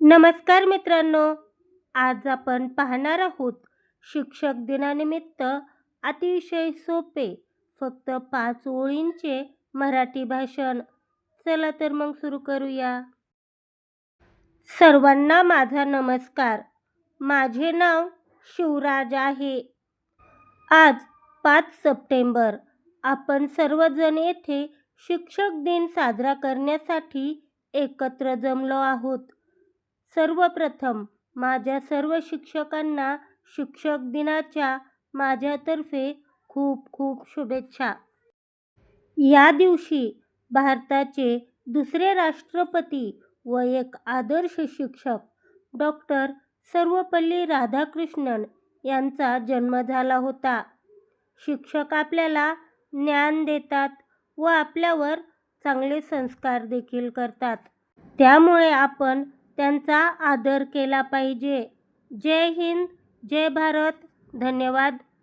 नमस्कार मित्रांनो आज आपण पाहणार आहोत शिक्षक दिनानिमित्त अतिशय सोपे फक्त पाच ओळींचे मराठी भाषण. चला तर मग सुरू करूया. सर्वांना माझा नमस्कार. माझे नाव शिवराज आहे. आज पाच सप्टेंबर. आपण सर्वजण येथे शिक्षक दिन साजरा करण्यासाठी एकत्र जमलो आहोत. सर्वप्रथम माझ्या सर्व शिक्षकांना शिक्षक दिनाच्या माझ्यातर्फे खूप खूप शुभेच्छा. या दिवशी भारताचे दुसरे राष्ट्रपती व एक आदर्श शिक्षक डॉक्टर सर्वपल्ली राधाकृष्णन यांचा जन्म झाला होता. शिक्षक आपल्याला ज्ञान देतात व आपल्यावर चांगले संस्कार देखील करतात. त्यामुळे आपण त्यांचा आदर केला पाहिजे. जय हिंद जय भारत. धन्यवाद.